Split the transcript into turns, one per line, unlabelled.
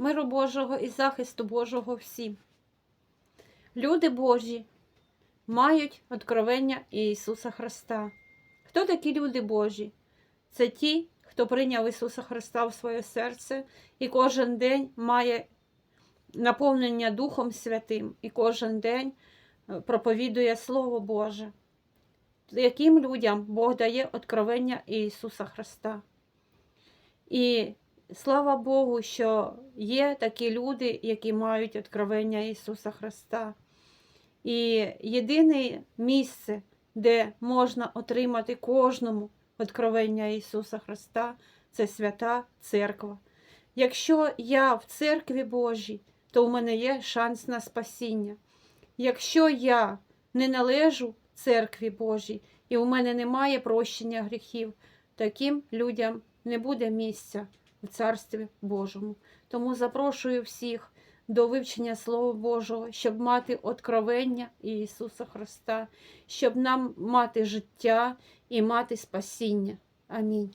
миру Божого і захисту Божого всім. Люди Божі мають откровення Ісуса Христа. Хто такі люди Божі? Це ті, хто прийняв Ісуса Христа в своє серце і кожен день має наповнення Духом Святим, і кожен день е, проповідує Слово Боже. Яким людям Бог дає откровення Ісуса Христа? І слава Богу, що є такі люди, які мають откровення Ісуса Христа. І єдине місце, де можна отримати кожному откровення Ісуса Христа, це свята церква. Якщо я в церкві Божій, то в мене є шанс на спасіння. Якщо я не належу церкві Божій і у мене немає прощення гріхів, таким людям не буде місця в Царстві Божому. Тому запрошую всіх до вивчення Слова Божого, щоб мати откровення Ісуса Христа, щоб нам мати життя і мати спасіння. Амінь.